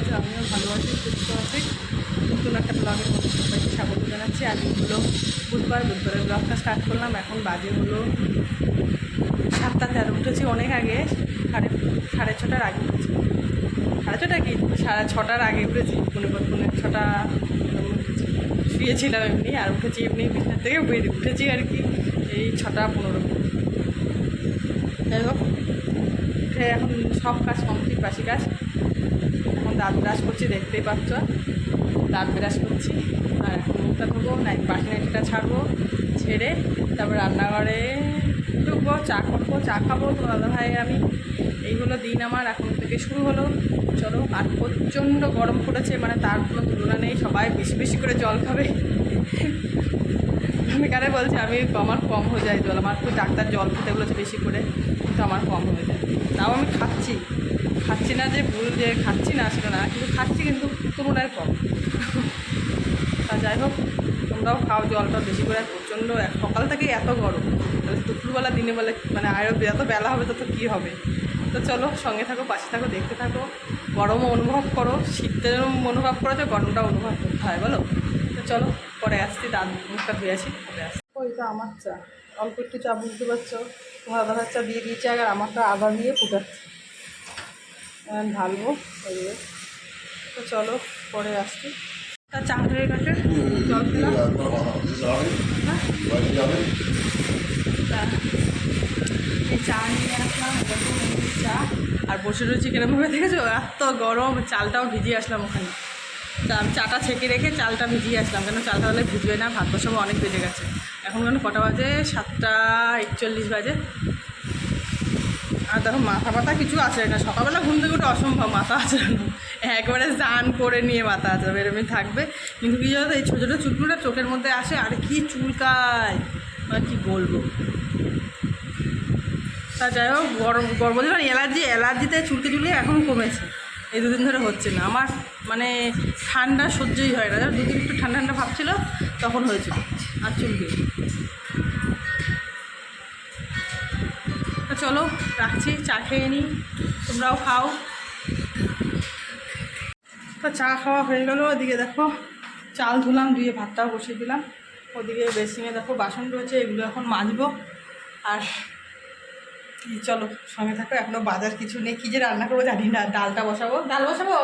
আছে, আমিও ভালোবাসি সুস্থ আছি। নতুন একটা ব্লগের মধ্যে সবাইকে স্বাগত জানাচ্ছি। আজ হলো বুধবার, বুধবারের ব্লগটা স্টার্ট করলাম। এখন বাজে হলো সাতটা তেরো, উঠেছি অনেক আগে, সাড়ে সাড়ে ছটার আগে উঠেছি। সাড়ে ছটা কি? সাড়ে ছটার আগে উঠেছি পনেরো পনেরো ছটা শুয়েছিলাম এমনি, আর উঠেছি এমনি বিছানা থেকে উঠেছি আর কি, এই ছটা পনেরো। যাই হোক, উঠে এখন সব কাজ কমপ্লিট বাসি কাজ। দাঁত ব্রাশ করছি, দেখতেই পাচ্ছ। দাঁত ব্রাশ করছি। আর মুখটা ধোবো না বাসি নাইটিটা ছাড়বো, ছেড়ে তারপর রান্নাঘরে ঢুকবো, চা করব, চা খাব। তো দাদা ভাই, আমি এইগুলো দিন আমার, এখন থেকে শুরু হলো। চলো, আর প্রচণ্ড গরম পড়েছে মানে তার কোনো তুলনা নেই, সবাই বেশি বেশি করে জল খাবে। আমি কারে বলছি, আমি আমার কম হয়ে যায় জল, আমার খুব ডাক্তার জল খেতে বলেছে বেশি করে, কিন্তু আমার কম হয়ে যায়। তাও আমি খাচ্ছি। খাচ্ছি না যে ভুল যে খাচ্ছি না সেটা না, কিন্তু খাচ্ছি কিন্তু তুলনায় কম। তা যাই হোক, তোমরাও খাও, জলটা বেশি করে, প্রচণ্ড সকাল থেকে এত গরম। তাহলে দুপুরবেলা দিনে বেলা মানে আরও এত বেলা হবে, তত কী হবে? তো চলো, সঙ্গে থাকো, পাশে থাকো, দেখতে থাকো। গরমও অনুভব করো, শীতের অনুভব করো, যে গরমটা অনুভব করতে হয়, বলো? তো চলো, পরে আসছি, দাঁত মুখটা ধুয়ে আসি, পরে আসছি। ওই তো আমার চা। অল্প একটু চা বুঝতে পারছ তোমার আধা চা দিয়ে দিয়েছে, আর আমারটা আধা দিয়ে ফুটাচ্ছে। ঢালবো। এই যে। তো চলো, পরে আসছি। তা চা হয়ে গেছে জল খেলাম চা নিয়ে আসলাম চা। আর বসে রয়েছি কিরমভাবে দেখেছ? এত গরম, চালটাও ভিজিয়ে আসলাম ওখানে। চাটা ছেঁকে রেখে চালটা ভিজিয়ে আসলাম, কেন চালটা হলে ভিজবে না? ভাত বসাবো, অনেক বেজে গেছে। এখন কেন কটা বাজে? সাতটা একচল্লিশ বাজে। আর দেখো মাথা ব্যথা কিছু আছে না। সকালবেলা ঘুম থেকে উঠে অসম্ভব মাথা আঁচড়ানো একবারে স্নান করে নিয়ে মাথা আঁচড়াবে এরমই থাকবে। কিন্তু কি জানো এই ছোটো ছোটো চুলগুলো চোখের মধ্যে আসে, আর কি চুলকায়। মানে কি বলব। তা যাই হোক, গরম বলছি মানে অ্যালার্জি, অ্যালার্জিতে চুলকে চুলকে এখন কমেছে। এই দুদিন ধরে হচ্ছে না। আমার মানে ঠান্ডা সহ্যই হয় না। দুদিন একটু ঠান্ডা ঠান্ডা ভাবছিল তখন হয়েছিল। আর চুলকে। চলো রাখছি চা খেয়ে নিই তোমরাও খাও। তো চা খাওয়া হয়ে গেলো ওদিকে দেখো চাল ধুলাম ধুয়ে ভাতটাও বসিয়ে দিলাম। ওদিকে বেসিংয়ে দেখো বাসন রয়েছে এগুলো এখন মাজবো। আর কি চলো সঙ্গে থাকো এখনও বাজার কিছু নেই। কী যে রান্না করব জানি না ডালটা বসাবো। ডাল বসাবো?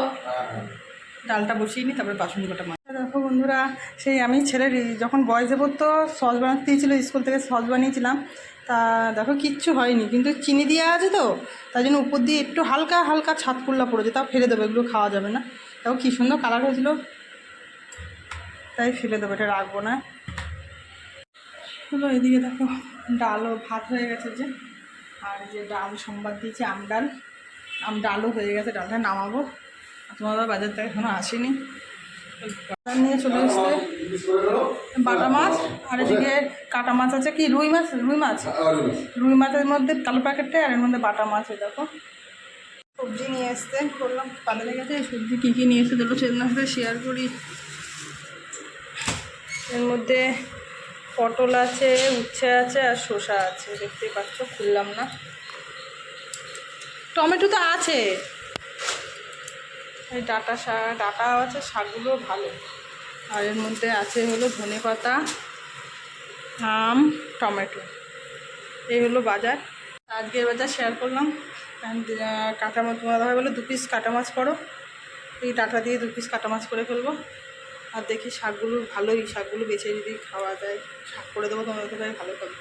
ডালটা বসিয়ে নিই তারপরে বাসন কটা মাছ দেখো বন্ধুরা সেই আমি ছেলের যখন বয়স দেবো তো সস বানাতে দিয়েছিলো স্কুল থেকে সস বানিয়েছিলাম। তা দেখো, কিচ্ছু হয়নি। কিন্তু চিনি দেওয়া আছে তো তাই জন্য উপর দিয়ে একটু হালকা হালকা ছাদ কুল্লা পড়েছে, তাও ফেলে দেবো, এগুলো খাওয়া যাবে না। তাও কী সুন্দর কালার হয়েছিল। তাই ফেলে দেবো, এটা রাখব না। হলো এদিকে দেখো ডালও ভাত হয়ে গেছে যে। আর যে ডাল সোমবার দিয়েছি, আম ডাল। আম ডালও হয়ে গেছে, ডালটা নামাবো। তোমাদের বাজার থেকে এখনও আসেনি। নিয়ে চলে এসছে। বাটা মাছ আর এদিকে কাটা মাছ আছে কি? রুই মাছ? রুই মাছ? রুই মাছের মধ্যে কালো প্যাকেটটা আর এর মধ্যে বাটা মাছ দেখো। সবজি নিয়ে এসছে করলাম বাজারে গেছে সবজি কী কী নিয়ে এসছে চলো সেদিনের সাথে শেয়ার করি। এর মধ্যে পটল আছে উচ্ছে আছে আর শসা আছে দেখতেই পাচ্ছ খুললাম না। টমেটো তো আছে। এই ডাটা শাক ডাটা আছে, শাকগুলো ভালো। আর এর মধ্যে আছে হলো ধনে পাতা, আম, টমেটো। এই হলো বাজার। আজকের বাজার শেয়ার করলাম। কাটা মাছ তোমার হয় বলে দু পিস কাটা মাছ করো। এই ডাটা দিয়ে দু পিস কাটা মাছ করে ফেলব। আর দেখি শাকগুলো ভালোই, শাকগুলো বেছে যদি খাওয়া যায়, শাক করে দেবো, তোমাদের ভাই ভালো খাবে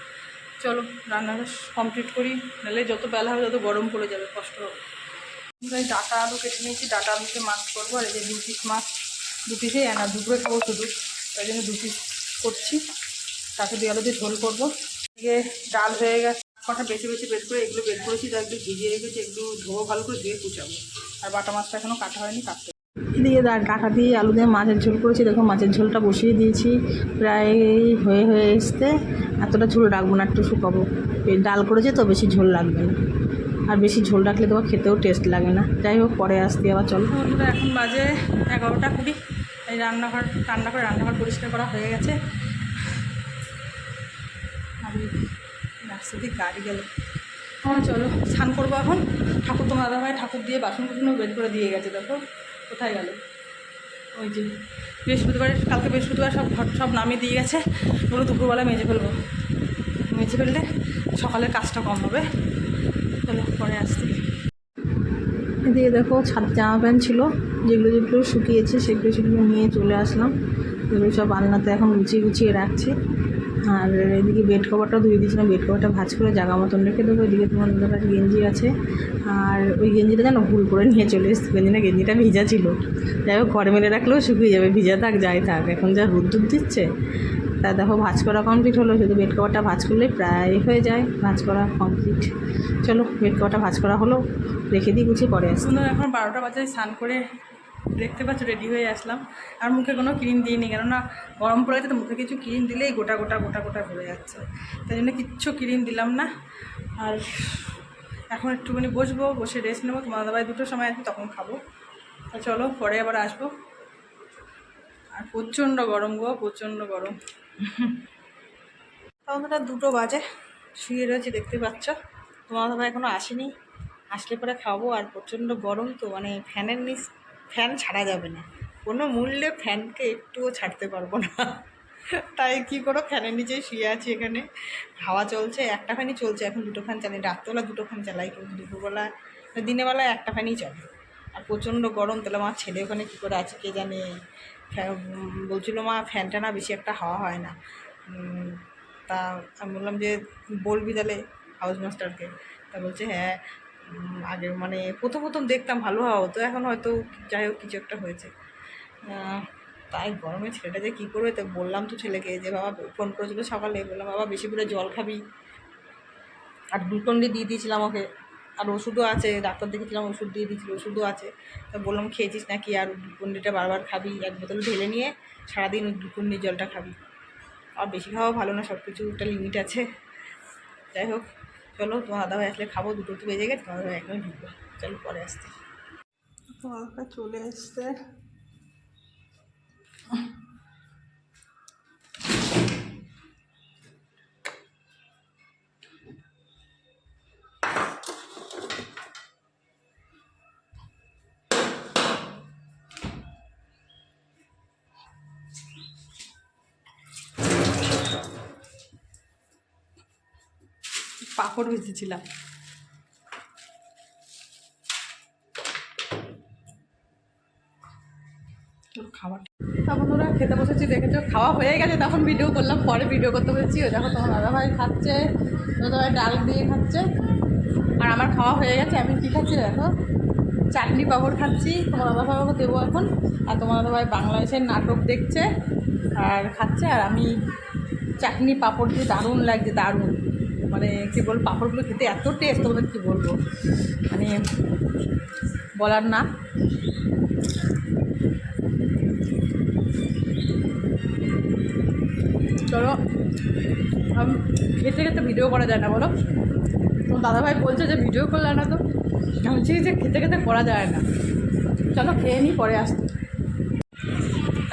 চলো রান্নাটা কমপ্লিট করি। নাহলে যত বেলা হবে, তত গরম পড়ে যাবে, কষ্ট হবে। ডাটা আলু কেটে নিয়েছি, ডাটা আলুকে মাছ করব, আর এই যে দু পিস মাছ, দু পিসেই আনা দুপুরে খাব শুধু। তাই জন্য দু পিস করছি। তাকে দিয়ে আলু দিয়ে ঝোল করব। এদিকে ডাল হয়ে গেছে। কটা বেছে বেছে বের করে এগুলো বের করেছি, তা একটু ভিজিয়ে রেখেছি, একটু ধোবো ভালো করে, ধুয়ে কুচাবো। আর বাটা মাছটা এখনও কাটা হয়নি, কাটতে দিয়ে ডাটা দিয়ে আলু দিয়ে মাছের ঝোল করেছি। দেখো মাছের ঝোলটা বসিয়ে দিয়েছি। প্রায় হয়ে হয়ে এসতে এতটা ঝোল রাখব না, একটু শুকাবো। ডাল করেছে তো বেশি ঝোল লাগবে না। আর বেশি ঝোল রাখলে তোমার খেতেও টেস্ট লাগে না। যাই হোক, পরে আসতে আবার, চলো। বন্ধুরা, এখন বাজে এগারোটা কুড়ি। এই রান্নাঘর রান্নাঘর রান্নাঘর পরিষ্কার করা হয়ে গেছে। আমি রাস্তা দিয়ে গাড়ি গেল। হ্যাঁ চলো, স্নান করব এখন। ঠাকুর তোমার দাদা ভাই ঠাকুর দিয়ে বাসন কুসনও বের করে দিয়ে গেছে, দেখো। কোথায় গেল? ওই যে, বৃহস্পতিবার, কালকে বৃহস্পতিবার সব ঘর সব নামিয়ে দিয়ে গেছে। ওগুলো দুপুরবেলা মেজে ফেলব। মেজে ফেললে সকালের কাজটা কম হবে। চলো, পরে আসতে এদিকে দেখো, ছাদ জামা প্যান্ট ছিল, যেগুলো যেগুলো শুকিয়েছে সেগুলো সেগুলো নিয়ে চলে আসলাম। এগুলো সব আলনাতে এখন গুছিয়ে গুছিয়ে রাখছি। আর এদিকে বেড কভারটা ধুয়ে দিয়েছিলাম। বেড কভারটা ভাজ করে জায়গা মতন রেখে দেবো। এদিকে তোমার কাছে গেঞ্জি আছে। আর ওই গেঞ্জিটা যেন ভুল করে নিয়ে চলে এসেছি। গেঞ্জিটা গেঞ্জিটা ভিজা ছিল। যাই হোক, ঘরে মেলে রাখলেও শুকিয়ে যাবে। ভিজা থাক, যাই থাক। এখন যা রোদ্দুর দিচ্ছে তা দেখো, ভাজ করা কমপ্লিট হলো। শুধু বেড কভারটা ভাজ করলেই প্রায় হয়ে যায়। ভাজ করা কমপ্লিট চলো বেড কভারটা ভাজ করা হলো। রেখে দিই গুছিয়ে, পরে আসছি। এখন বারোটা বাজে, স্নান করে দেখতে পাচ্ছ রেডি হয়ে আসলাম। আর মুখে কোনো ক্রিম দিইনি, কেননা গরম পড়ে গেছে তো মুখে কিছু ক্রিম দিলেই গোটা গোটা গোটা গোটা ভরে যাচ্ছে। তাই জন্য কিচ্ছু ক্রিম দিলাম না। আর এখন একটুখানি বসবো, বসে রেস্ট নেব। তোমার দাবাই দুটোর সময় আছে, তখন খাব। তা চলো, পরে আবার আসব। আর প্রচণ্ড গরম গো, প্রচণ্ড গরম। তখন তো দুটো বাজে, শুয়ে রয়েছে, দেখতে পাচ্ছ। তোমার দাদা এখনও আসেনি। আসলে পরে খাব, আর প্রচণ্ড গরম তো মানে ফ্যানের নিচ, ফ্যান ছাড়া যাবে না। কোনো মূল্যে ফ্যানকে একটুও ছাড়তে পারব না। তাই কী করো, ফ্যানের নিচেই শুয়ে আছি এখানে। হাওয়া চলছে, একটা ফ্যানই চলছে, এখন দুটো ফ্যান চালাই রাত্রেবেলা দুটো ফ্যান চালাই, কিন্তু দুপুরবেলা দিনেরবেলা একটা ফ্যানই চলে আর প্রচণ্ড গরম, তাহলে আমার ছেলে ওখানে কী করে আছে, কে জানে? বলছিল, মা, ফ্যানটা না বেশি একটা হাওয়া হয় না। তা আমি বললাম যে, বলবি তাহলে হাউস মাস্টারকে তা বলছে হ্যাঁ। আগে মানে প্রথম প্রথম দেখতাম ভালো হাওয়া হতো, এখন হয়তো যাই হোক কিছু একটা হয়েছে। তাই গরমে ছেলেটা যে কী করবে তো বললাম তো ছেলেকে যে, বাবা ফোন করেছিল সকালে। বললাম, বাবা, বেশি করে জল খাবি। আর গ্লুকন্ডি দিয়ে দিয়েছিলাম ওকে। আর ওষুধও আছে, ডাক্তার দেখেছিলাম ওষুধ দিয়ে দিয়েছিল, ওষুধও আছে। তা বললাম, খেয়েছিস নাকি? আর গ্লুকন্ডিটা বারবার খাবি, এক বোতল ঢেলে নিয়ে সারাদিন ওই জলটা খাবি। আর বেশি খাওয়া ভালো না সব কিছু একটা লিমিট আছে। যাই হোক, চলো, তোমার দাদা ভাই আসলে খাব, দুটো তো বেজে গেছে, তোমার ভাই একদম ঢুকবো। চলো, পরে আসতে তোমার চলে এসছে। পাঁপড় ভেজেছিলাম। খাবার তখন ওরা খেতে বসেছি, দেখেছ? খাওয়া হয়ে গেছে, তখন ভিডিও করলাম, পরে ভিডিও করতে বসেছি। ওই দেখো তোমার দাদাভাই খাচ্ছে, দাদাভাই ডাল দিয়ে খাচ্ছে। আর আমার খাওয়া হয়ে গেছে, আমি কী খাচ্ছি দেখো? চাটনি পাঁপড় খাচ্ছি, তোমার দাদা দাদাভাইকে দেবো এখন। আর তোমার দাদাভাই বাংলাদেশের নাটক দেখছে আর খাচ্ছে, আর আমি চাটনি পাঁপড় দিয়ে দারুণ লাগছে, দারুণ। মানে কী বলব পাঁপড়গুলো খেতে এত টেস্ট তোমাদের কী বলব? মানে বলার না। চলো খেতে খেতে ভিডিও করা যায় না বলো? তোমার দাদাভাই বলছে যে ভিডিও করলে না তো? বলছি যে খেতে খেতে করা যায় না। চলো, খেয়ে নিই পরে আসতে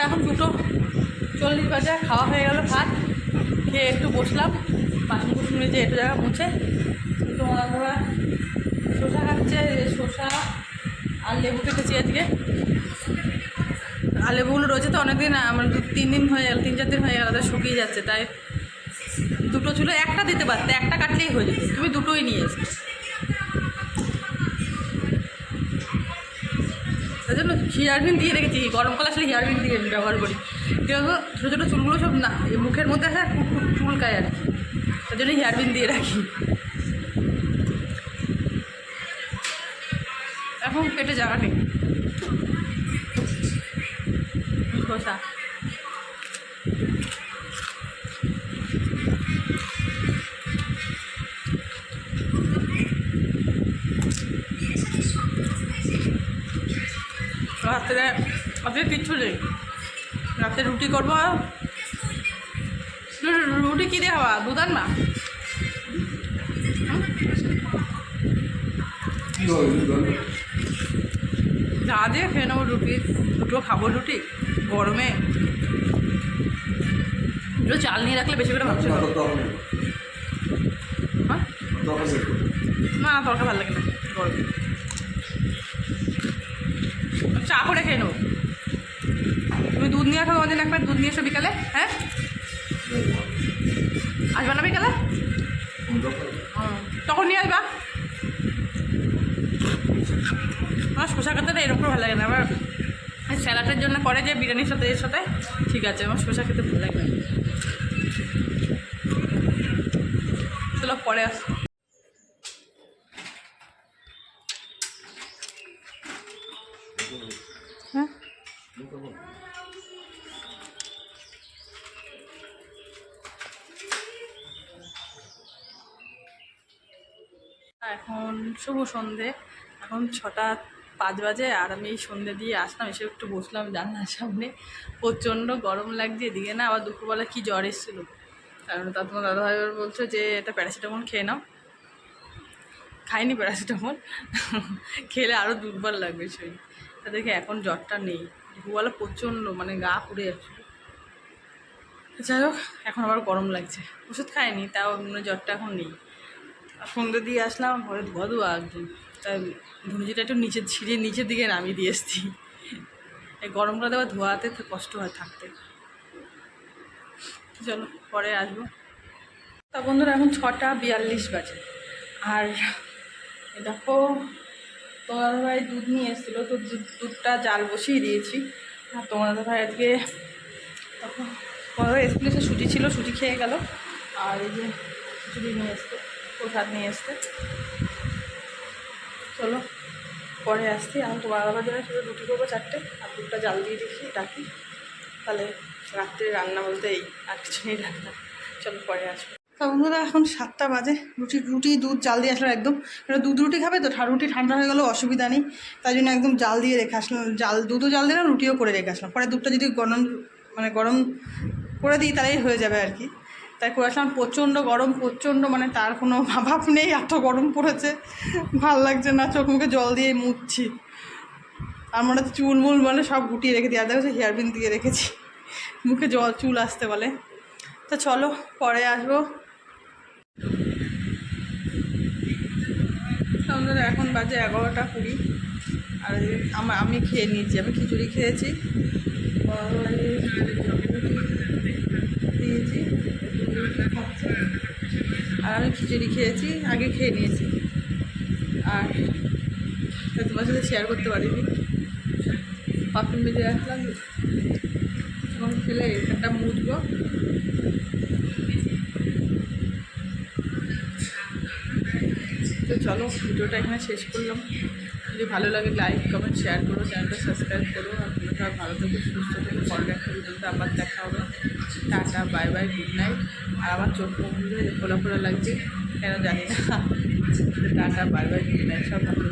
এখন দুটো চল্লিশ বাজে, খাওয়া হয়ে গেল ভাত। খেয়ে একটু বসলাম। বাসন কুসন যে একটু জায়গা মুছে তোমার দাদাভাই শসা খাচ্ছে শসা আর লেবু কেটেছি আজকে। আর লেবুগুলো রয়েছে তো অনেকদিন আমার দু তিন দিন হয়ে গেল, তিন চার দিন হয়ে গেল তাই শুকিয়ে যাচ্ছে, তাই দুটো ছিল, একটা দিতে পারতে, একটা কাটলেই হয়ে যেত, তুমি দুটোই নিয়ে এসছো তাই জন্য হেয়ারবিন দিয়ে রেখেছি গরমকালে আসলে হেয়ারবিন দিয়ে ব্যবহার করি। কিন্তু ছোটো ছোটো চুলগুলো সব না মুখের মধ্যে আসে চুলকায় আর কি। তাই জন্য হেয়ারবিন দিয়ে রাখি। এখন পেটে জায়গা নেই। খোসা। রাত্রে আজকে কিচ্ছু নেই। রাতে রুটি করব রুটি কী দিয়ে হওয়া দুধ না যা দিয়ে খেয়ে নেব রুটি। দুটো খাব রুটি গরমে। দুটো চাল নিয়ে রাখলে বেশি করে ভাবছিল হ্যাঁ? না তরকা ভালো লাগে না গরমে। চা করে খেয়ে নেব। তুমি দুধ নিয়ে আসো জন্য একবার দুধ নিয়ে এসো বিকালে হ্যাঁ? আসবে না বিকালে? তখন নিয়ে আসবা। আমার শোষা খেতে এরকম ভালো লাগে না। আবার স্যালাডের জন্য করে যে বিরিয়ানির সাথে, এর সাথে, ঠিক আছে, আমার শোষা খেতে ভালো লাগে না। চলো, পরে আস হ্যাঁ এখন শুভ সন্ধে। এখন ছটা পাঁচ বাজে আর আমি এই সন্ধে দিয়ে আসলাম, এসে একটু বসলাম জানলার সামনে। প্রচণ্ড গরম লাগছে এদিকে না, আবার দুপুরবেলা কি জ্বর এসেছিল। কারণ তা তোমার দাদাভাই এবার বলছো যে, এটা প্যারাসিটামল খেয়ে নাও। খাইনি প্যারাসিটামল, খেলে আরও দুর্বল লাগবে শরীর। তা দেখে এখন জ্বরটা নেই। দুপুরবেলা প্রচণ্ড মানে গা পুড়ে যাচ্ছিল। যাই হোক, এখন আবার গরম লাগছে। ওষুধ খাইনি, তাও জ্বরটা এখন নেই। সন্ধ্যে দিয়ে আসলাম ঘরে ধোয়া ধোয়া একদম তাই ভুঞ্জিটা একটু নিচে ছিঁড়ে নিচের দিকে নামিয়ে দিয়ে এসছি। এই গরমকালে আবার ধোয়াতে কষ্ট হয় থাকতে। চলো, পরে আসব। তা বন্ধুরা, এখন ছটা বিয়াল্লিশ বাজে। আর দেখো তোমার ভাই দুধ নিয়ে এসেছিল, তো দুধ দুধটা জাল বসিয়ে দিয়েছি। আর তোমার ভাই আজকে তখন ভাই স্কুলে ছিল, সুজি খেয়ে গেল। আর এই যে খিচুড়ি নিয়ে এসছে। প্রসাদ নিয়ে এসছে। চলো, পরে আসছি। আমি তোমার বাবার জন্য শুধু রুটি করব চারটে। আর দুধটা জাল দিয়ে দিচ্ছি ডাকি। তাহলে রাত্রে রান্না বলতে এই, আর কিছু নেই রান্না। চলো, পরে আসব। তা বন্ধুরা, এখন সাতটা বাজে। রুটি রুটি, দুধ, জাল দিয়ে আসলাম একদম। এবার দুধ রুটি খাবে তো? রুটি ঠান্ডা হয়ে গেলেও অসুবিধা নেই। তাই জন্য একদম জাল দিয়ে রেখে আসলাম। জাল, দুধও জাল দিলাম রুটিও করে রেখে আসলাম। পরে দুধটা যদি গরম মানে গরম করে দিই, তাহলেই হয়ে যাবে আর কি। তাই আসলাম। প্রচণ্ড গরম, প্রচণ্ড মানে তার কোনো ভাব নেই, এত গরম পড়েছে। ভালো লাগছে না, চোখ মুখে জল দিয়ে মুছছি আর মনে হচ্ছে চুল মুল মানে সব গুটিয়ে রেখে দিই আর দেখো হেয়ার পিন দিয়ে রেখেছি। মুখে জল, চুল আসতে বলে। তো চলো, পরে আসব। এখন বাজে এগারোটা কুড়ি। আর আমি খেয়ে নিয়েছি, আমি খিচুড়ি খেয়েছি। আর আমি খিচুড়ি খেয়েছি, আগে খেয়ে নিয়েছি। আর তোমার সাথে শেয়ার করতে পারিনি। পাপিন বেজে আসলাম তখন খেলে এখানটা মুছবো তো চলো, ভিডিওটা এখানে শেষ করলাম। যদি ভালো লাগে লাইক কমেন্ট শেয়ার করো চ্যানেলটা সাবস্ক্রাইব করো, আর সবাই ভালো থেকে সুস্থ থেকে পরের একটা ভিডিওতে আবার দেখা হবে। Tata, bye bye good night আর আমার চোখ মুখগুলো ফোলা ফোলা লাগছে, কেন জানি না। Tata, bye bye good night সব ভালো।